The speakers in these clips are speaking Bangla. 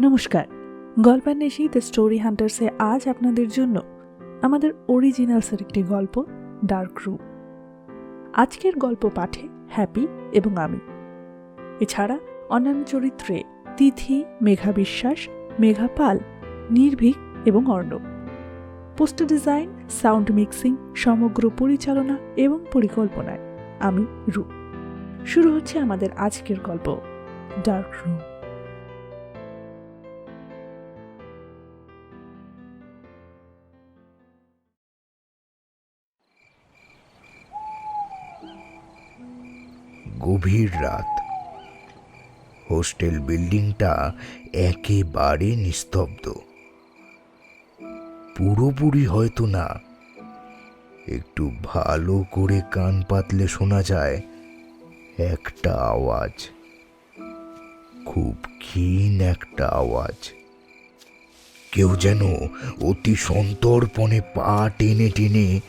নমস্কার। গল্পান্বেষী দ্য স্টোরি হান্টার্সে আজ আপনাদের জন্য আমাদের অরিজিনালসের একটি গল্প ডার্ক রুম আজকের গল্প পাঠে হ্যাপি এবং আমি। এছাড়া অন্যান্য চরিত্রে তিথি, মেঘা বিশ্বাস, মেঘা পাল, নির্ভীক এবং Arnab poster design sound mixing সমগ্র পরিচালনা এবং পরিকল্পনায় আমি রু। শুরু হচ্ছে আমাদের আজকের গল্প ডার্ক রুম গভীর রাত। হোস্টেল বিল্ডিংটা একেবারে নিস্তব্ধ। পুরোপুরি হয়তো না। একটু ভালো করে কান পাতলে শোনা যায় একটা আওয়াজ। খুব ক্ষীণ একটা আওয়াজ। কেউ যেন অতি সন্তর্পণে পা টেনে টেনে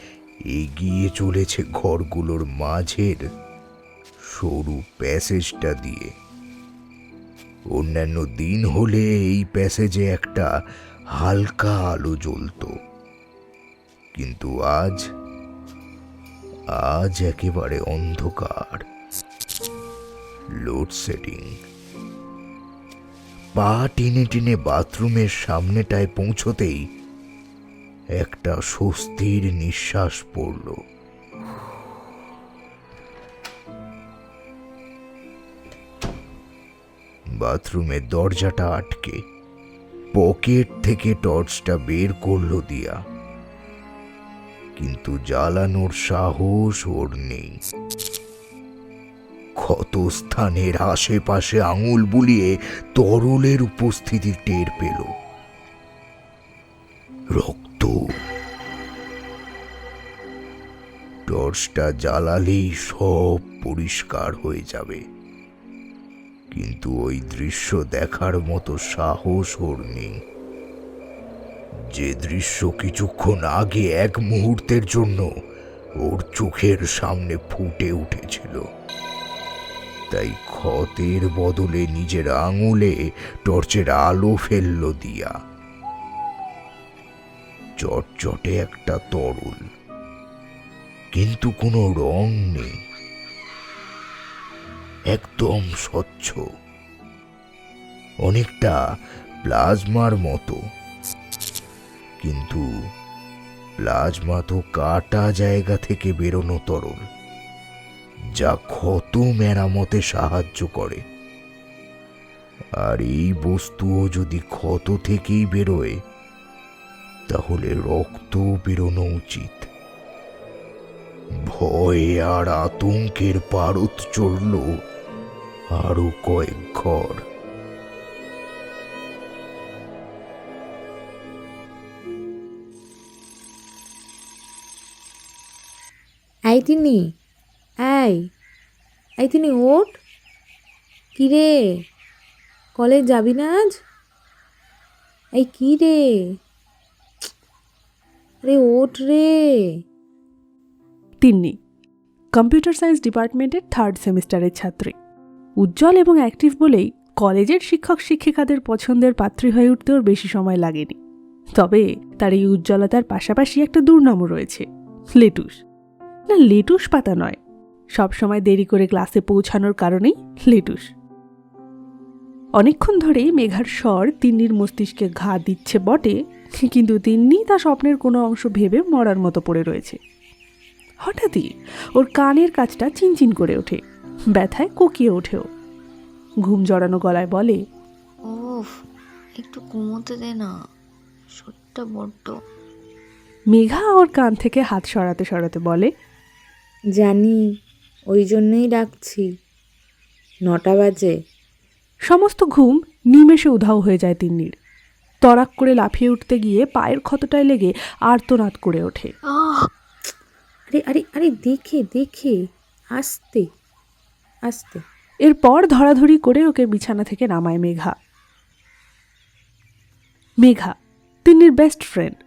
এগিয়ে চলেছে ঘরগুলোর মাঝের সরু প্যাসেজটা দিয়ে। অন্যান্য দিন হলে এই প্যাসেজে একটা হালকা আলো জ্বলতো। কিন্তু আজ আজ একেবারে অন্ধকার। লোডশেডিং পা টেনে টেনে বাথরুমের সামনেটায় পৌঁছতেই একটা স্বস্তির নিঃশ্বাস পড়ল। বাথরুমের দরজাটা আটকে। পকেট থেকে টর্চটা বের করল দিয়া। কিন্তু জ্বালানোর সাহস ওর নেই। ক্ষতস্থানের আশেপাশে আঙুল বুলিয়ে তরলের উপস্থিতি টের পেল। রক্ত। টর্চটা জ্বালালেই সব পরিষ্কার হয়ে যাবে। কিন্তু ওই দৃশ্য দেখার মতো সাহস ওর নেই। যে দৃশ্য কিছুক্ষণ আগে এক মুহূর্তের জন্য ওর চোখের সামনে ফুটে উঠেছিল। তাই ক্ষতের বদলে নিজের আঙুলে টর্চের আলো ফেলল দিয়া। চটচটে একটা তরল, কিন্তু কোনো রং নেই। একদম স্বচ্ছ। অনেকটা প্লাজমার মতো। কিন্তু প্লাজমা তো কাটা জায়গা থেকে বেরোনো তরল, যা ক্ষত মেরামতে সাহায্য করে। আর এই বস্তুও যদি ক্ষত থেকেই বেরোয়, তাহলে রক্ত বেরোনো উচিত। ভয়ে আর আতঙ্কের পারত চড়ল আরও কয়েক ঘর। এই তিনি এই এই তিনি ওঠ। কী রে কলেজ যাবি না আজ? এই কি রে আরে ওঠ রে। তিন্নি কম্পিউটার সায়েন্স ডিপার্টমেন্টের থার্ড সেমিস্টারের ছাত্রী। উজ্জ্বল এবং অ্যাক্টিভ বলেই কলেজের শিক্ষক শিক্ষিকাদের পছন্দের পাত্রী হয়ে উঠতে ওর বেশি সময় লাগেনি। তবে তার এই উজ্জ্বলতার পাশাপাশি একটা দুর্নাম রয়েছে, লেটুস। না, লেটুস পাতা নয়। সবসময় দেরি করে ক্লাসে পৌঁছানোর কারণেই লেটুস। অনেকক্ষণ ধরেই মেঘার স্বর তিন্নির মস্তিষ্কে ঘা দিচ্ছে বটে, কিন্তু তিন্নি তা স্বপ্নের কোনো অংশ ভেবে মরার মতো পড়ে রয়েছে। হঠাৎই ওর কানের কাজটা চিনচিন করে ওঠে। ব্যথায় কুকিয়ে ওঠেও। ঘুম জড়ানো গলায় বলে ওফ একটু ঘুমোতে দে না শরীরটা বড্ড। মেঘা ওর কান থেকে হাত সরাতে সরাতে বলে জানি ওই জন্যই ডাকছি। নটা বাজে। সমস্ত ঘুম নিমেষে উধাও হয়ে যায় তিন্নির। তরাক করে লাফিয়ে উঠতে গিয়ে পায়ের ক্ষতটায় লেগে আর্তনাদ করে ওঠে। আহ! আরে আরে আরে দেখে দেখে আস্তে। আস্তে। এরপর ধরাধরি করে ওকে বিছানা থেকে নামায় মেঘা। মেঘা, তিন্নির বেস্ট ফ্রেন্ড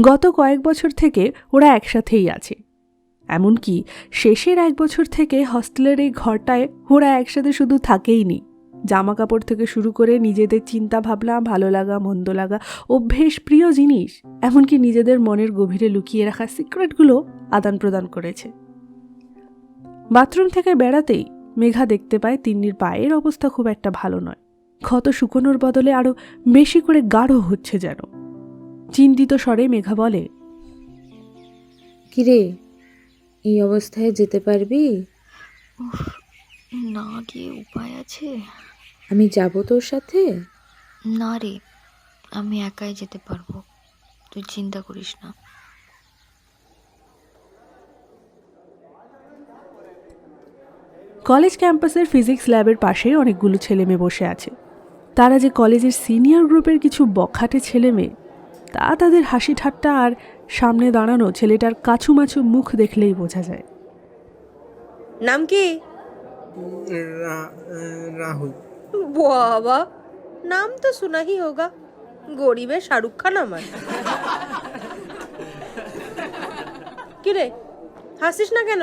গত কয়েক বছর থেকে ওরা একসাথেই আছে। এমনকি শেষের এক বছর থেকে হস্টেলের এই ঘরটায় ওরা একসাথে শুধু থাকেই নি জামা কাপড় থেকে শুরু করে নিজেদের চিন্তা ভাবনা ভালো লাগা, মন্দ লাগা, অভ্যেস, প্রিয় জিনিস, এমনকি নিজেদের মনের গভীরে লুকিয়ে রাখা সিক্রেটগুলো আদান প্রদান করেছে। বাথরুম থেকে বেড়াতেই মেঘা দেখতে পায় তিন্নির পায়ের অবস্থা খুব একটা ভালো নয়। ক্ষত শুকোনোর বদলে আরও বেশি করে গাঢ় হচ্ছে যেন। চিন্তিত স্বরে মেঘা বলে কিরে এই অবস্থায় যেতে পারবি? উফ না গিয়ে উপায় আছে? আমি যাব তোর সাথে? না রে আমি একাই যেতে পারব। তুই চিন্তা করিস না। কলেজ ক্যাম্পাসের ফিজিক্স ল্যাবের পাশে অনেকগুলো ছেলেমেয়ে বসে আছে। তারা যে কলেজের সিনিয়র গ্রুপের কিছু বখাটে ছেলেমেয়ে তা তাদের হাসি ঠাট্টা আর সামনে দাঁড়ানো ছেলেটার কাছুমাছু মুখ দেখলেই বোঝা যায়। নাম কি? রাহুল। বাবা নাম তো শোনাই হোগা। গরিবে শাহরুখ খান আমার। কিরে হাসিস না কেন?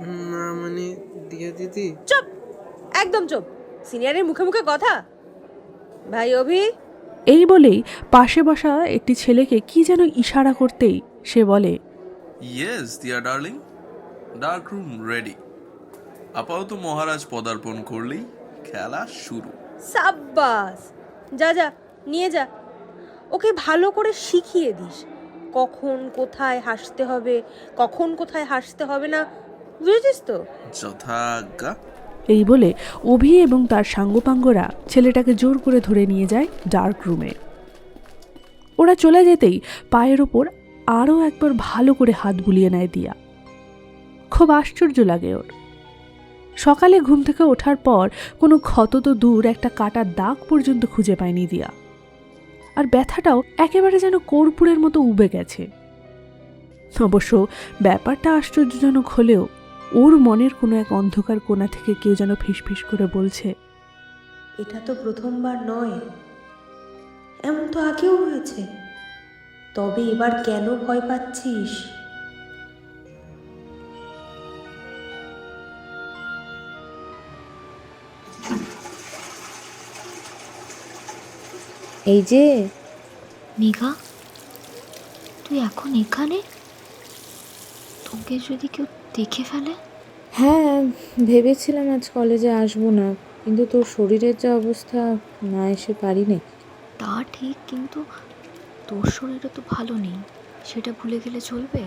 না মানে দিয়া দিদি? চুপ! একদম চুপ! সিনিয়রের মুখে মুখে কথা! ভাই অভি? এই বলেই পাশে বসা একটি ছেলেকে কি যেন ইশারা করতেই সে বলে ইয়েস দিয়া ডার্লিং ডার্ক রুম রেডি আপাতত মহারাজ পদার্পণ করলেই খেলা শুরু. সাব্বাস! যা যা নিয়ে যা। ওকে ভালো করে শিখিয়ে দিস। কখন কোথায় হাসতে হবে কখন কোথায় হাসতে হবে না বুঝেছিস তো? যথাজ্ঞা। এই বলে অভি এবং তার সাঙ্গপাঙ্গরা ছেলেটাকে জোর করে ধরে নিয়ে যায় ডার্ক রুমে। ওরা চলে যেতেই পায়ের ওপর আরও একবার ভালো করে হাত বুলিয়ে নেয় দিয়া। খুব আশ্চর্য লাগে ওর। সকালে ঘুম থেকে ওঠার পর কোনো ক্ষত তো দূর একটা কাটার দাগ পর্যন্ত খুঁজে পায়নি দিয়া। আর ব্যথাটাও একেবারে যেন কর্পূরের মতো উবে গেছে। অবশ্য ব্যাপারটা আশ্চর্যজনক হলেও ওর মনের কোনো এক অন্ধকার কোণা থেকে কেউ যেন ফিসফিস করে বলছে এটা তো প্রথমবার নয়। এমন তো আগেও হয়েছে। তবে এবার কেন ভয় পাচ্ছিস? এই যে মেঘা তুই এখন এখানে? তোকে যদি কেউ দেখে ফেলে? হ্যাঁ ভেবেছিলাম আজ কলেজে আসব না কিন্তু তোর শরীরের যা অবস্থা না এসে পারি নে তা ঠিক কিন্তু তোর শরীরও তো ভালো নেই সেটা ভুলে গেলে চলবে?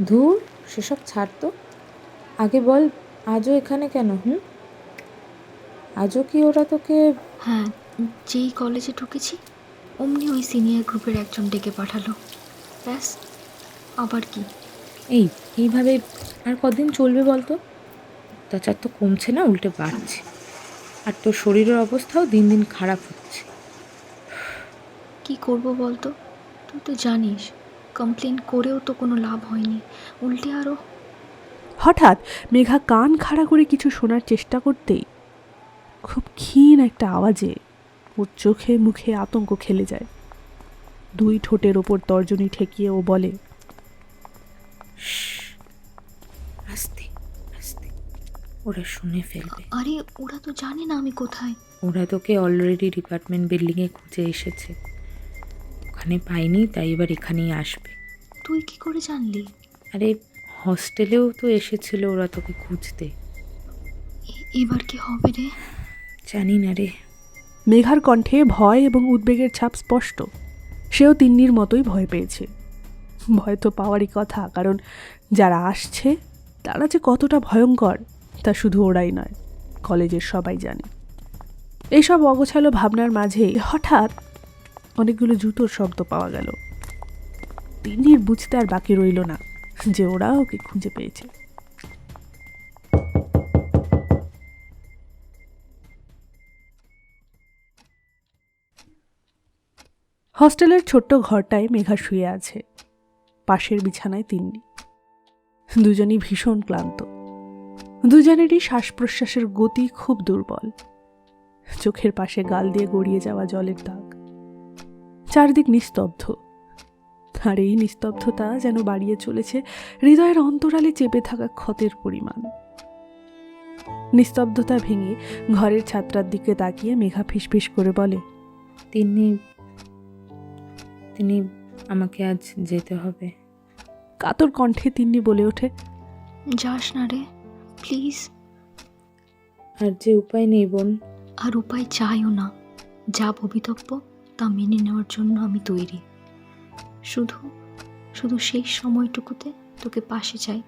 ধুর সেসব ছাড় তো। আগে বল আজও এখানে কেন হুম? আজও কি ওরা তোকে হ্যাঁ যেই কলেজে ঢুকেছি অমনি ওই সিনিয়র গ্রুপের একজন ডেকে পাঠালো। ব্যাস আবার কি? এই এইভাবে আর কদিন চলবে বলতো? অত্যাচার তো কমছে না উল্টে বাড়ছে। আর তোর শরীরের অবস্থাও দিন দিন খারাপ হচ্ছে। কি করব বলতো? তুই তো জানিস কমপ্লেন করেও তো কোনো লাভ হয়নি। উল্টে আরও হঠাৎ মেঘা কান খাড়া করে কিছু শোনার চেষ্টা করতেই খুব ক্ষীণ একটা আওয়াজে ওর চোখে মুখে আতঙ্ক খেলে যায়। দুই ঠোঁটের ওপর তর্জনী ঠেকিয়ে ও বলে ওরা শুনে ফেলবে। আরে ওরা তো জানে না আমি কোথায়। ওরা তোকে অলরেডি ডিপার্টমেন্ট বিল্ডিংয়ে খুঁজে এসেছে। ওখানে পাইনি তাই এবার এখানেই আসবে। তুই কি করে জানলি? আরে হস্টেলেও তো এসেছিল ওরা তোকে খুঁজতে। এবার কি হবে রে? জানি না রে। মেঘার কণ্ঠে ভয় এবং উদ্বেগের ছাপ স্পষ্ট। সেও তিন্নির মতোই ভয় পেয়েছে। ভয় তো পাওয়ারই কথা কারণ যারা আসছে তারা যে কতটা ভয়ঙ্কর তা শুধু ওরাই নয়, কলেজের সবাই জানে। এইসব অগোছালো ভাবনার মাঝে হঠাৎ অনেকগুলো জুতোর শব্দ পাওয়া গেল। তিন্নির বুঝতে আর বাকি রইল না যে ওরা ওকে খুঁজে পেয়েছে। হস্টেলের ছোট্ট ঘরটায় মেঘা শুয়ে আছে, পাশের বিছানায় তিন্নি। দুজনই ভীষণ ক্লান্ত। দুজনেরই শ্বাস প্রশ্বাসের গতি খুব দুর্বল। চোখের পাশে গাল দিয়ে গড়িয়ে যাওয়া জলের দাগ। চারদিক নিস্তব্ধ। আর এই নিস্তব্ধতা যেন বাড়িয়ে চলেছে হৃদয়ের অন্তরালে চেপে থাকা ক্ষতের পরিমাণ। নিস্তব্ধতা ভেঙে ঘরের ছাত্রার দিকে তাকিয়ে মেঘা ফিসফিস করে বলে তিনি তিনি আমাকে আজ যেতে হবে। কাতর কণ্ঠে তিন্নি বলে ওঠে যাস না রে। প্লিজ। আর যে উপায় নেই বোন। আর উপায় চাইও না। যা ভবিতব্য তা মেনে নেওয়ার জন্য আমি তৈরি। শুধু শুধু সেই সময়টুকুতে তোকে পাশে চাই।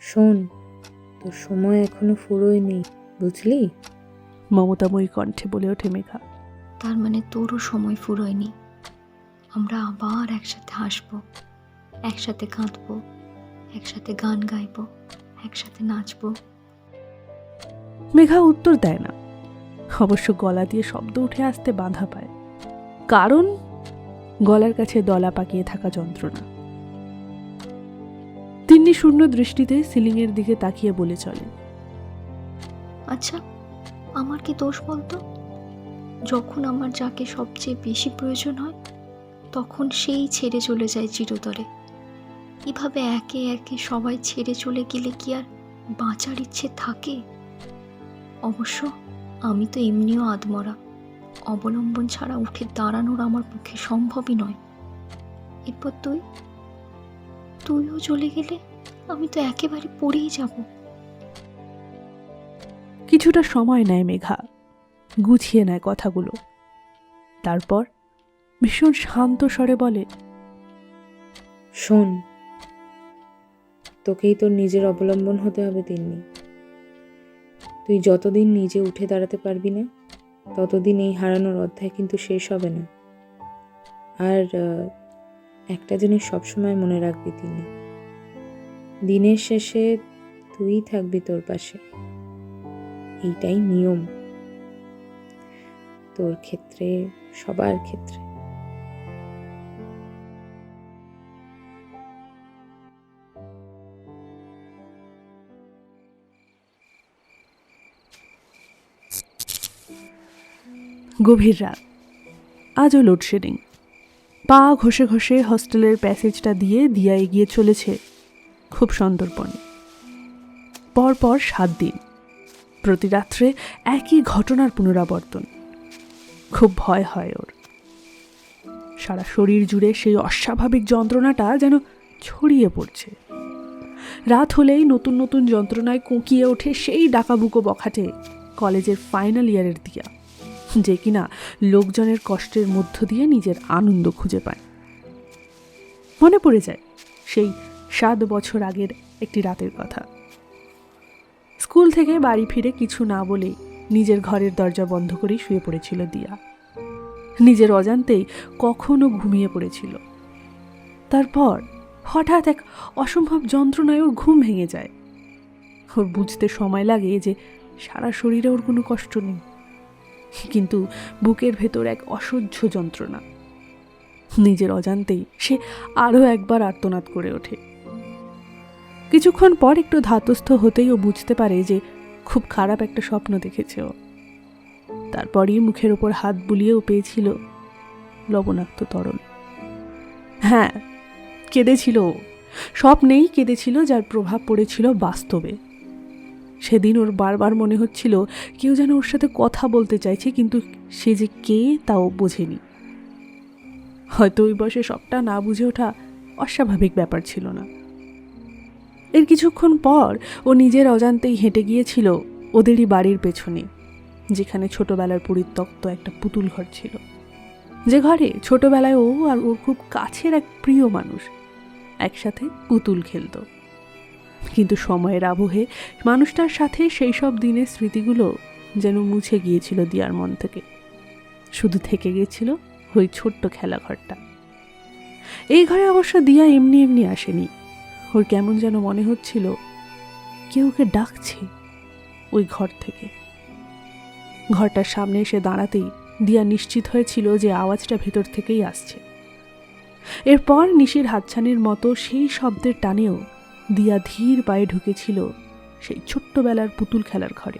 শোন তোর সময় এখনও ফুরোয়নি বুঝলি? মমতাময়ী কণ্ঠে বলে ওঠে মেঘা। তার মানে তোরও সময় ফুরোয়নি আমরা আবার একসাথে হাসবো একসাথে কাঁদবো একসাথে গান গাইবো। একসাথে নাচবো। মেঘা উত্তর দেয় না। অবশ্য গলা দিয়ে শব্দ উঠে আসতে বাধা পায়। কারণ? গলার কাছে দলা পাকিয়ে থাকা যন্ত্রণা। তিন্নি শূন্য দৃষ্টিতে সিলিংয়ের দিকে তাকিয়ে বলে চলে আচ্ছা আমার কি দোষ বলতো? যখন আমার যাকে সবচেয়ে বেশি প্রয়োজন হয় তখন সেই ছেড়ে চলে যায় চিরতরে। এভাবে একে একে সবাই ছেড়ে চলে গেলে কি আর বাঁচার ইচ্ছে থাকে? অবশ্য আমি তো এমনিও আদমরা অবলম্বন ছাড়া উঠে দাঁড়ানোর আমার পক্ষে সম্ভবই নয়। এরপর তুই? তুইও চলে গেলে আমি তো একেবারে পড়েই যাব। কিছুটা সময় নেয় মেঘা। গুছিয়ে নেয় কথাগুলো। তারপর ভীষণ শান্ত স্বরে বলে শোন তোকেই তোর নিজের অবলম্বন হতে হবে তিন্নি। তুই যতদিন নিজে উঠে দাঁড়াতে পারবি না, ততদিন এই হারানোর অধ্যায় কিন্তু শেষ হবে না। আর একটা জিনিস সবসময় মনে রাখবি তিনি দিনের শেষে তুই থাকবি তোর পাশে। এইটাই নিয়ম। তোর ক্ষেত্রে, সবার ক্ষেত্রে। গভীর রাত। আজও লোডশেডিং পা ঘষে ঘষে হস্টেলের প্যাসেজটা দিয়ে দিয়া এগিয়ে চলেছে খুব সন্দর্পণে। পরপর সাত দিন। প্রতি রাত্রে একই ঘটনার পুনরাবর্তন। খুব ভয় হয় ওর। সারা শরীর জুড়ে সেই অস্বাভাবিক যন্ত্রণাটা যেন ছড়িয়ে পড়ছে। রাত হলেই নতুন নতুন যন্ত্রণায় কুঁকিয়ে ওঠে সেই ডাকাবুকো বখাটে কলেজের ফাইনাল ইয়ারের দিয়া। যে কিনা লোকজনের কষ্টের মধ্য দিয়ে নিজের আনন্দ খুঁজে পায়। মনে পড়ে যায় সেই সাত বছর আগের একটি রাতের কথা। স্কুল থেকে বাড়ি ফিরে কিছু না বলেই নিজের ঘরের দরজা বন্ধ করেই শুয়ে পড়েছিল দিয়া। নিজের অজান্তেই কখনো ঘুমিয়ে পড়েছিল। তারপর হঠাৎ এক অসম্ভব যন্ত্রণায় ওর ঘুম ভেঙে যায়। ওর বুঝতে সময় লাগে যে সারা শরীরে ওর কোনো কষ্ট নেই। কিন্তু বুকের ভেতর এক অসহ্য যন্ত্রণা। নিজের অজান্তেই সে আরও একবার আর্তনাদ করে ওঠে। কিছুক্ষণ পর একটু ধাতস্থ হতেই ও বুঝতে পারে যে খুব খারাপ একটা স্বপ্ন দেখেছে ও। তারপরই মুখের ওপর হাত বুলিয়েও পেয়েছিল লবণাক্ত তরল। হ্যাঁ কেঁদেছিল স্বপ্নেই কেঁদেছিল যার প্রভাব পড়েছিল বাস্তবে। সেদিন ওর বারবার মনে হচ্ছিল কেউ যেন ওর সাথে কথা বলতে চাইছে, কিন্তু সে যে কে তাও বোঝেনি। হয়তো ওই বয়সে সবটা না বুঝে ওঠা অস্বাভাবিক ব্যাপার ছিল না। এর কিছুক্ষণ পর ও নিজের অজান্তেই হেঁটে গিয়েছিল ওদেরই বাড়ির পেছনে, যেখানে ছোটবেলার পরিত্যক্ত একটা পুতুল ঘর ছিল। যে ঘরে ছোটবেলায় ও আর ওর খুব কাছের এক প্রিয় মানুষ একসাথে পুতুল খেলতো। কিন্তু সময়ের আবহে মানুষটার সাথে সেই সব দিনের স্মৃতিগুলো যেন মুছে গিয়েছিল দিয়ার মন থেকে। শুধু থেকে গিয়েছিল ওই ছোট্ট খেলাঘরটা। এই ঘরে অবশ্য দিয়া এমনি এমনি আসেনি। ওর কেমন যেন মনে হচ্ছিল, কেউ ওকে ডাকছে ওই ঘর থেকে। ঘরটার সামনে এসে দাঁড়াতেই দিয়া নিশ্চিত হয়েছিল যে আওয়াজটা ভেতর থেকেই আসছে। এরপর নিশির হাতছানির মতো সেই শব্দের টানেও দিয়া ধীর পায়ে ঢুকেছিল সেই ছোট্টবেলার পুতুল খেলার ঘরে।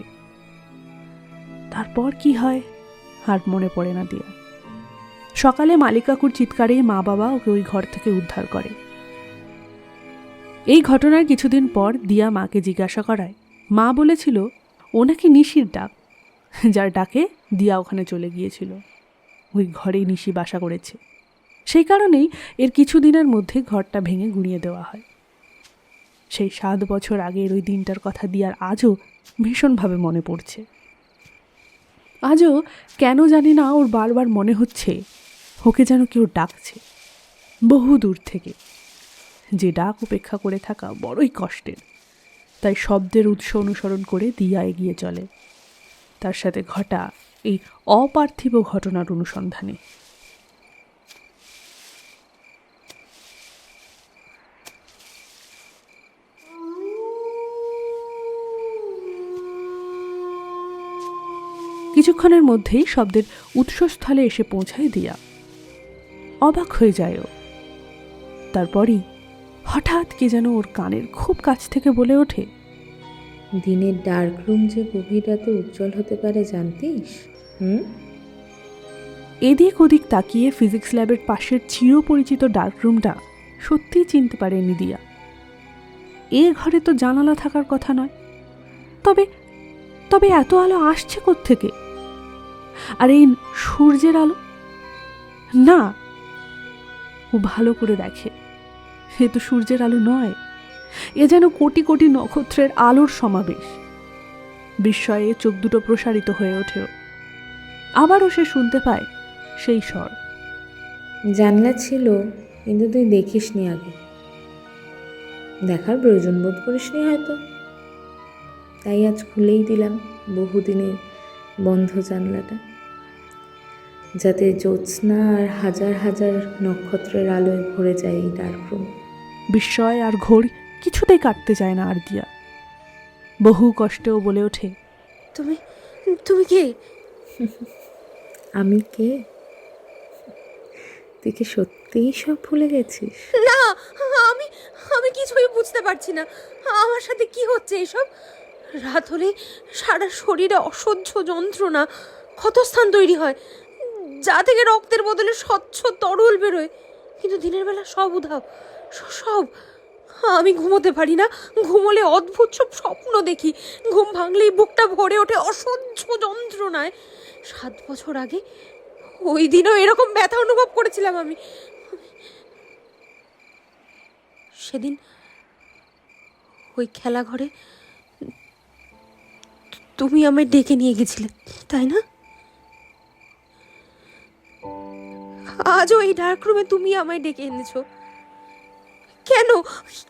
তারপর কি হয় আর মনে পড়ে না দিয়া। সকালে মালিকাকুর চিৎকারে মা বাবা ওকে ওই ঘর থেকে উদ্ধার করে। এই ঘটনার কিছুদিন পর দিয়া মাকে জিজ্ঞাসা করায়। মা বলেছিল, ও নাকি নিশির ডাক। যার ডাকে দিয়া ওখানে চলে গিয়েছিল। ওই ঘরেই নিশি বাসা করেছে। সেই কারণেই এর কিছুদিনের মধ্যে ঘরটা ভেঙে গুঁড়িয়ে দেওয়া হয়। সেই সাত বছর আগের ওই দিনটার কথা দিয়ার আজও ভীষণভাবে মনে পড়ছে। আজও কেন জানি না ওর বারবার মনে হচ্ছে, ওকে যেন কেউ ডাকছে, বহু দূর থেকে। যে ডাক উপেক্ষা করে থাকা বড়ই কষ্টের, তাই শব্দের উৎস অনুসরণ করে দিয়া এগিয়ে চলে। তার সাথে ঘটা এই অপার্থিব ঘটনার অনুসন্ধানে। কিছুক্ষণের মধ্যেই শব্দের উৎসস্থলে এসে পৌঁছায় দিয়া। অবাক হয়ে যায় ও তারপরই হঠাৎ কে যেন ওর কানের খুব কাছ থেকে বলে ওঠে দিনের ডার্ক রুম যে গভীর রাতে উজ্জ্বল হতে পারে জানতিস? হুম? এদিক ওদিক তাকিয়ে ফিজিক্স ল্যাবের পাশের চিরপরিচিত ডার্ক রুমটা সত্যিই চিনতে পারেনি দিয়া। এ ঘরে তো জানালা থাকার কথা নয়। তবে তবে এত আলো আসছে থেকে আর এই সূর্যের আলো? না। ও ভালো করে দেখে। এ তো সূর্যের আলো নয়। এ যেন কোটি কোটি নক্ষত্রের আলোর সমাবেশ। বিস্ময়ে চোখ দুটো প্রসারিত হয়ে ওঠে। আবারও সে শুনতে পায় সেই স্বর। জানলা ছিল, কিন্তু তুই দেখিসনি আগে। দেখার প্রয়োজন বোধ করিসনি হয়তো। তাই আজ খুলেই দিলাম বহুদিনের বন্ধ জানলাটা। যাতে জ্যোৎস্না আর হাজার হাজার নক্ষত্রের আলোয় ভরে যায় এই ডার্ক রুম বিস্ময় আর ঘোর কিছুতেই কাটতে চায় না আর দিয়া বহু কষ্টেও বলে ওঠে তুমি তুমি কে? আমি কে? তুই কি সত্যিই সব ভুলে গেছিস? না আমি আমি কিছুই বুঝতে পারছি না। আমার সাথে কি হচ্ছে এসব? রাত হলে সারা শরীরে অসহ্য যন্ত্রণা ক্ষতস্থান তৈরি হয়। যা থেকে রক্তের বদলে স্বচ্ছ তরল বেরোয়, কিন্তু দিনের বেলা সব উধাও সব। আমি ঘুমোতে পারি না, ঘুমোলে অদ্ভুত সব স্বপ্ন দেখি, ঘুম ভাঙলেই বুকটা ভরে ওঠে অসহ্য যন্ত্রণায়। সাত বছর আগে ওই দিনও এরকম ব্যথা অনুভব করেছিলাম আমি। সেদিন ওই খেলাঘরে তুমি আমায় ডেকে নিয়ে গেছিলে, তাই না? আজও এই ডার্ক রুমে তুমি আমায় ডেকে এনেছো। কেন?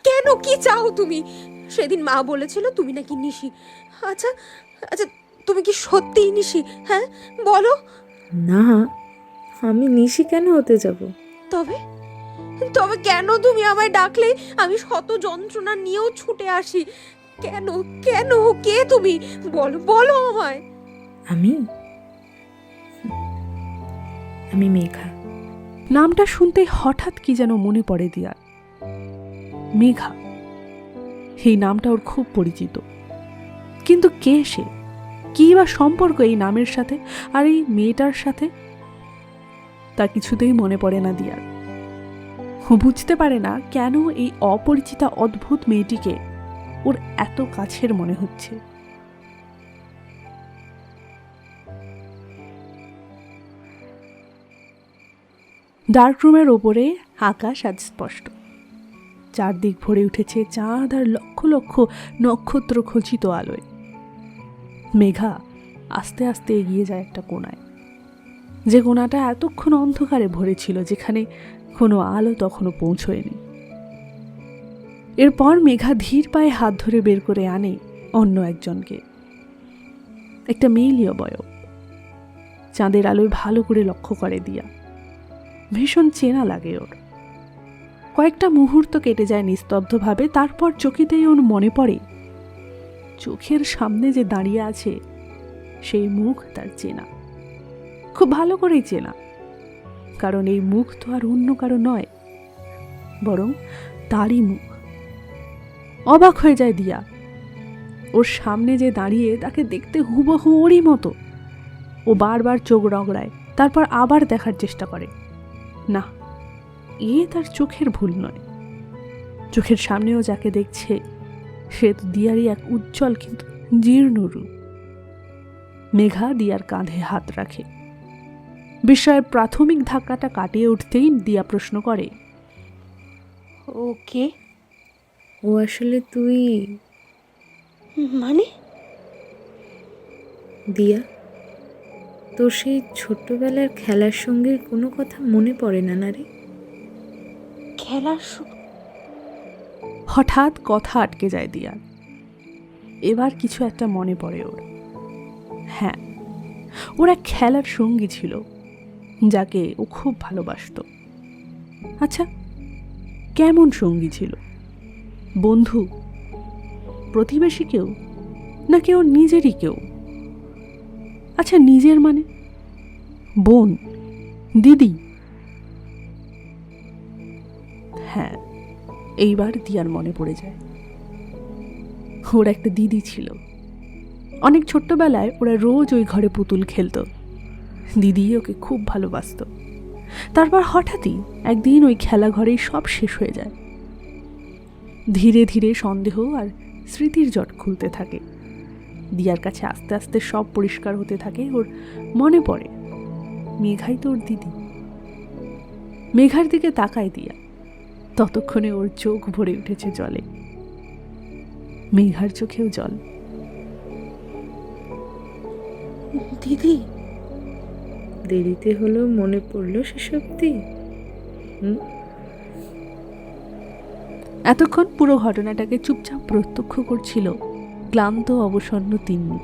কেন? কি চাও তুমি? সেদিন মা বলেছিল তুমি নাকি নিশি। আচ্ছা আচ্ছা তুমি কি সত্যিই নিশি? হ্যাঁ বলো। না আমি নিশি কেন হতে যাব? তবে তবে কেন তুমি আমায় ডাকলে? আমি শত যন্ত্রণা নিয়েও ছুটে আসি। কেন কেন? কে তুমি? বলো বলো আমায়। আমি? আমি মেঘা। নামটা শুনতে হঠাৎ কি যেন মনে পড়ে দিয়ার মেঘা এই নামটা ওর খুব পরিচিত। কিন্তু কে সে? কী বা সম্পর্ক এই নামের সাথে আর এই মেয়েটার সাথে? তা কিছুতেই মনে পড়ে না দিয়ার। বুঝতে পারে না কেন এই অপরিচিতা অদ্ভুত মেয়েটিকে ওর এত কাছের মনে হচ্ছে। ডার্ক রুমের ওপরে আকাশ আজ স্পষ্ট। চারদিক ভরে উঠেছে চাঁদ আর লক্ষ লক্ষ নক্ষত্র খচিত আলোয়। মেঘা আস্তে আস্তে এগিয়ে যায় একটা কোনায়। যে কোনাটা এতক্ষণ অন্ধকারে ভরে ছিল যেখানে কোনো আলো তখনও পৌঁছয়নি। এরপর মেঘা ধীর পায়ে হাত ধরে বের করে আনে অন্য একজনকে। একটা মেয়েলীয় বয়ব চাঁদের আলোয় ভালো করে লক্ষ্য করে দিয়া। ভীষণ চেনা লাগে ওর। কয়েকটা মুহূর্ত কেটে যায় নিস্তব্ধভাবে, তারপর চকিতেই ওর মনে পড়ে, চোখের সামনে যে দাঁড়িয়ে আছে, সেই মুখ তার চেনা। খুব ভালো করেই চেনা, কারণ এই মুখ তো আর অন্য কারও নয়, বরং তারই মুখ। অবাক হয়ে যায় দিয়া, ওর সামনে যে দাঁড়িয়ে তাকে দেখতে হুবহু ওরই মতো। ও বারবার চোখ রগড়ায়, তারপর আবার দেখার চেষ্টা করে। না এ তার চোখের ভুল নয়। চোখের সামনেও যাকে দেখছে সে তো দিয়ারই এক উজ্জ্বল কিন্তু জীর্ণ রূপ। মেঘা দিয়ার কাঁধে হাত রাখে। বিস্ময়ের প্রাথমিক ধাক্কাটা কাটিয়ে উঠতেই দিয়া প্রশ্ন করে ওকে ও আসলে তুই? মানে? দিয়া? তোর সেই ছোট্টবেলার খেলার সঙ্গে কোনো কথা মনে পড়ে না না রে? খেলার স- হঠাৎ কথা আটকে যায় দিয়ার। এবার কিছু একটা মনে পড়ে ওর। হ্যাঁ ওরা খেলার সঙ্গী ছিল যাকে ও খুব ভালোবাসতো। আচ্ছা কেমন সঙ্গী ছিল? বন্ধু? প্রতিবেশী কেউ? নাকি ওর নিজেরই কেউ? আচ্ছা নিজের মানে? বোন, দিদি? হ্যাঁ এইবার দিয়ার মনে পড়ে যায়। ওর একটা দিদি ছিল। অনেক ছোট্টবেলায় ওরা রোজ ওই ঘরে পুতুল খেলতো। দিদি ওকে খুব ভালোবাসতো। তারপর হঠাৎই একদিন ওই খেলা ঘরেই সব শেষ হয়ে যায়। ধীরে ধীরে সন্দেহ আর স্মৃতির জট খুলতে থাকে। দিয়ার কাছে আস্তে আস্তে সব পরিষ্কার হতে থাকে ওর মনে পড়ে। মেঘাই তো ওর দিদি। মেঘার দিকে তাকায় দিয়া। ততক্ষণে ওর চোখ ভরে উঠেছে জলে। মেঘার চোখেও জল। দিদি। দেরিতে হলেও মনে পড়ল হুম? এতক্ষণ পুরো ঘটনাটাকে চুপচাপ প্রত্যক্ষ করছিল ক্লান্ত, অবসন্ন তিন্নি।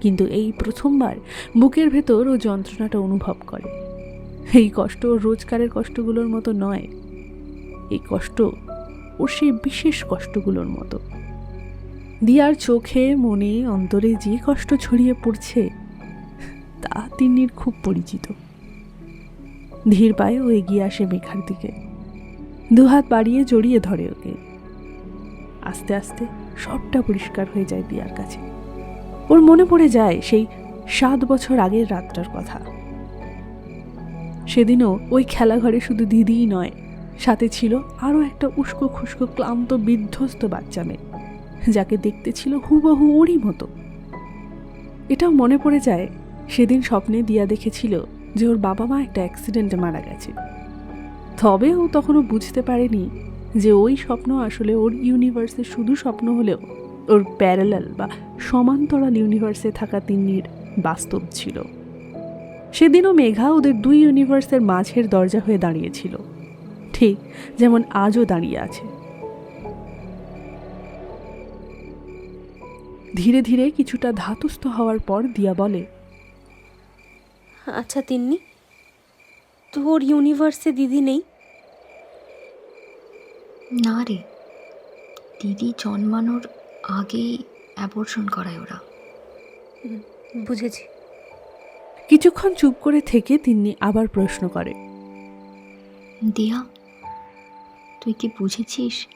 কিন্তু এই প্রথমবার বুকের ভেতর ও যন্ত্রণাটা অনুভব করে। এই কষ্ট রোজকারের কষ্টগুলোর মতো নয়। এই কষ্ট ওর সেই বিশেষ কষ্টগুলোর মতো। দিয়ার চোখে, মনে, অন্তরে যে কষ্ট ছড়িয়ে পড়ছে, তা তিন্নির খুব পরিচিত। ধীর পায়ে ও এগিয়ে আসে মেঘার দিকে। দুহাত বাড়িয়ে জড়িয়ে ধরে ওকে। আস্তে আস্তে সবটা পরিষ্কার হয়ে যায় দিয়ার কাছে। ওর মনে পড়ে যায় সেই সাত বছর আগের রাতটার কথা। সেদিনও ওই খেলাঘরে শুধু দিদিই নয়, সাথে ছিল আরও একটা উস্কো খুস্কো ক্লান্ত বিধ্বস্ত বাচ্চা মেয়ে, যাকে দেখতে ছিল হুবহু ওরই মতো। এটাও মনে পড়ে যায় সেদিন স্বপ্নে দিয়া দেখেছিল যে ওর বাবা মা একটা অ্যাক্সিডেন্টে মারা গেছে। তবে ও তখনও বুঝতে পারেনি যে ওই স্বপ্ন আসলে ওর ইউনিভার্সে শুধু স্বপ্ন হলেও ওর প্যারালাল বা সমান্তরাল ইউনিভার্সে থাকা তিন্নির বাস্তব ছিল। সেদিনও মেঘা ওদের দুই ইউনিভার্সের মাঝের দরজা হয়ে দাঁড়িয়েছিল। ঠিক যেমন আজও দাঁড়িয়ে আছে। ধীরে ধীরে কিছুটা ধাতুস্থ হওয়ার পর দিয়া বলে আচ্ছা তিন্নি, তোর ইউনিভার্সে দিদি নেই? না রে। দিদি জন্মানোর আগেই অ্যাবর্শন করায় ওরা। বুঝেছি। কিছুক্ষণ চুপ করে থেকে তিন্নি আবার প্রশ্ন করে। দিয়া তুই কি বুঝেছিস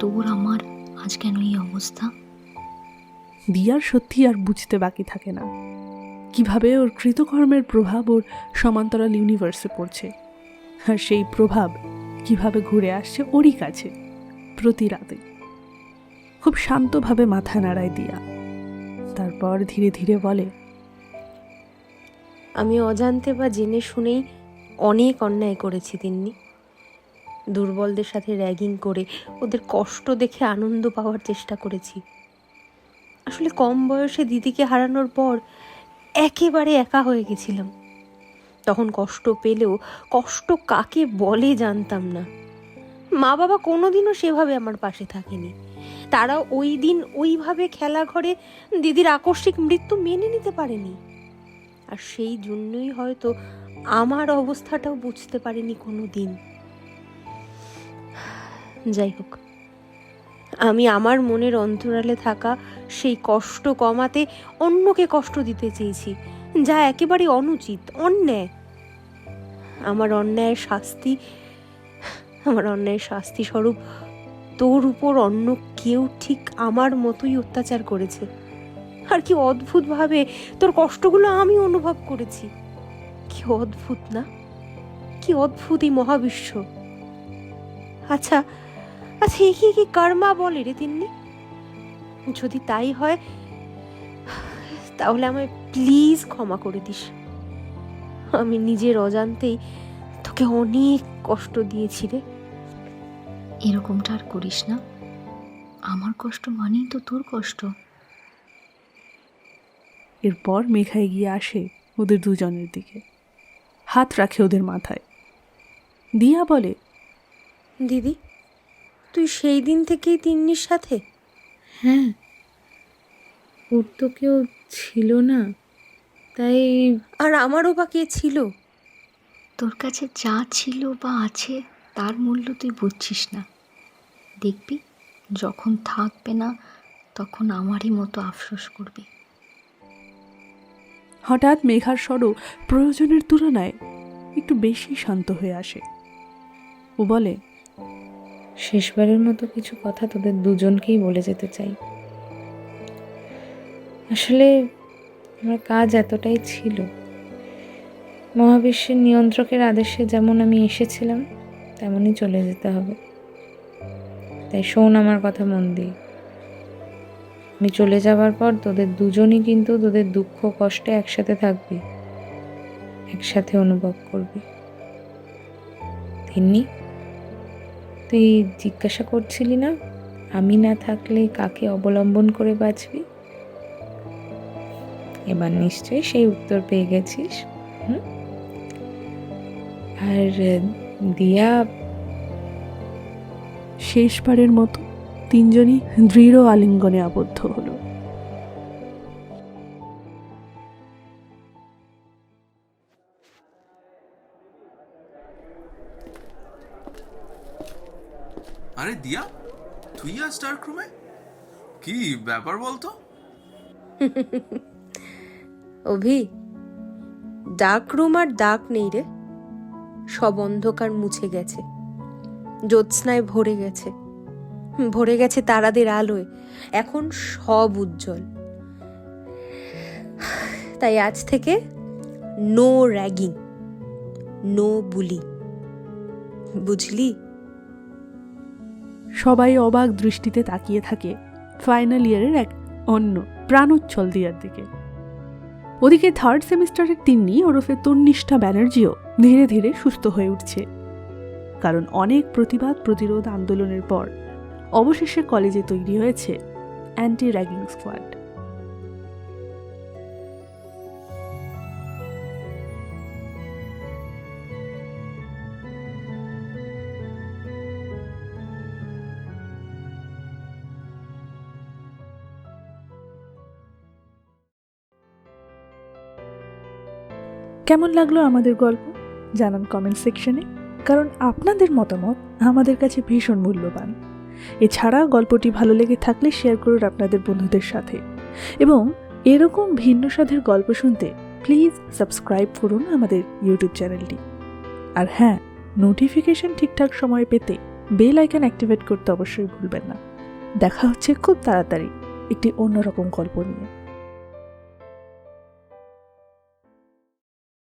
তোর আমার আজ কেন এই অবস্থা? দিয়ার সত্যি আর বুঝতে বাকি থাকে না। কীভাবে ওর কৃতকর্মের প্রভাব ওর সমান্তরাল ইউনিভার্সে পড়ছে। আর সেই প্রভাব কীভাবে ঘুরে আসছে ওরই কাছে, প্রতি রাতে। খুব শান্তভাবে মাথা নাড়ায় দিয়া। তারপর ধীরে ধীরে বলে, আমি অজান্তে বা জেনে শুনেই অনেক অন্যায় করেছি, তিন্নি। দুর্বলদের সাথে র্যাগিং করে ওদের কষ্ট দেখে আনন্দ পাওয়ার চেষ্টা করেছি। আসলে কম বয়সে দিদিকে হারানোর পর একেবারে একা হয়ে গেছিলাম। তখন কষ্ট পেলেও কষ্ট কাকে বলে জানতাম না। মা বাবা কোনোদিনও সেভাবে আমার পাশে থাকেনি। তারা ওই দিন ওইভাবে খেলা ঘরে দিদির আকস্মিক মৃত্যু মেনে নিতে পারেনি। আর সেই জন্যই হয়তো আমার অবস্থাটাও বুঝতে পারেনি কোনো দিন যাই হোক, আমি আমার মনের অন্তরালে থাকা সেই কষ্ট কমাতে অন্যকে কষ্ট দিতে চেয়েছি, যা একেবারে অনুচিত, অন্যায়। আমার অন্যায়ের শাস্তি, আমার অন্যায়ের শাস্তি স্বরূপ তোর উপর অন্য কেউ ঠিক আমার মতোই অত্যাচার করেছে। আর কি অদ্ভুতভাবে তোর কষ্টগুলো আমি অনুভব করেছি। কি অদ্ভুত না? কি অদ্ভুত এই মহাবিশ্ব। আচ্ছা আচ্ছা একে কি কর্মা বলে রে তিন্নি? যদি তাই হয়, তাহলে আমায় প্লিজ ক্ষমা করে দিস। আমি নিজের অজান্তেই তোকে অনেক কষ্ট দিয়েছি রে। এরকমটা আর করিস না। আমার কষ্ট মানেই তো তোর কষ্ট। এরপর মেঘা এগিয়ে আসে ওদের দুজনের দিকে। হাত রাখে ওদের মাথায়। দিয়া বলে দিদি তুই সেই দিন থেকেই তিন্নির সাথে? হ্যাঁ। ওর তো কেউ ছিল না। তাই আর আমারও বা কে ছিল? তোর কাছে যা ছিল বা আছে তার মূল্য তুই বুঝছিস না। দেখবি যখন থাকবে না তখন আমারই মতো আফসোস করবি। হঠাৎ মেঘার স্বরও প্রয়োজনের তুলনায় একটু বেশি শান্ত হয়ে আসে। ও বলে শেষবারের মতো কিছু কথা তোদের দুজনকেই বলে যেতে চাই। আসলে আমার কাজ এতটাই ছিল। মহাবিশ্বের নিয়ন্ত্রকের আদেশে যেমন আমি এসেছিলাম, তেমনই চলে যেতে হবে। তাই শোন আমার কথা মন দিয়ে। আমি চলে যাবার পর তোদের দুজনই কিন্তু তোদের দুঃখ কষ্টে একসাথে থাকবি, একসাথে অনুভব করবি। তিন্নি, তুই জিজ্ঞাসা করছিলি না, আমি না থাকলে কাকে অবলম্বন করে বাঁচবি? এবার নিশ্চয়ই সেই উত্তর পেয়ে গেছিস। হুম? আর দিয়া? শেষবারের মতো তিনজনই দৃঢ় আলিঙ্গনে আবদ্ধ হলো। আরে দিয়া তুই আর স্টার ক্রুমে কি ব্যাপার বলতো? অভি, ডাক রুম আর ডাক নেই রে। সব অন্ধকার মুছে গেছে। জ্যোৎস্নায় ভরে গেছে। ভরে গেছে তারাদের আলোয়। এখন সব উজ্জ্বল। তাই আজ থেকে নো র্যাগিং নো বুলি বুঝলি? সবাই অবাক দৃষ্টিতে তাকিয়ে থাকে ফাইনাল ইয়ারের এক অন্য প্রাণোচ্ছল দিয়ার দিকে। ওদিকে থার্ড সেমিস্টারের তিন্নি ওরফে তন্নিষ্ঠা ব্যানার্জিও ধীরে ধীরে সুস্থ হয়ে উঠছে। কারণ অনেক প্রতিবাদ, প্রতিরোধ আন্দোলনের পর অবশেষে কলেজে তৈরি হয়েছে অ্যান্টি র্যাগিং স্কোয়াড কেমন লাগল আমাদের গল্প? জানান কমেন্ট সেকশনে কারণ আপনাদের মতামত আমাদের কাছে ভীষণ মূল্যবান। এছাড়া গল্পটি ভালো লেগে থাকলে শেয়ার করুন আপনাদের বন্ধুদের সাথে। এবং এরকম ভিন্ন স্বাদের গল্প শুনতে প্লিজ সাবস্ক্রাইব করুন আমাদের ইউটিউব চ্যানেলটি আর হ্যাঁ নোটিফিকেশন ঠিকঠাক সময় পেতে বেল আইকন অ্যাক্টিভেট করতে অবশ্যই ভুলবেন না। দেখা হচ্ছে খুব তাড়াতাড়ি একটি অন্যরকম গল্প নিয়ে।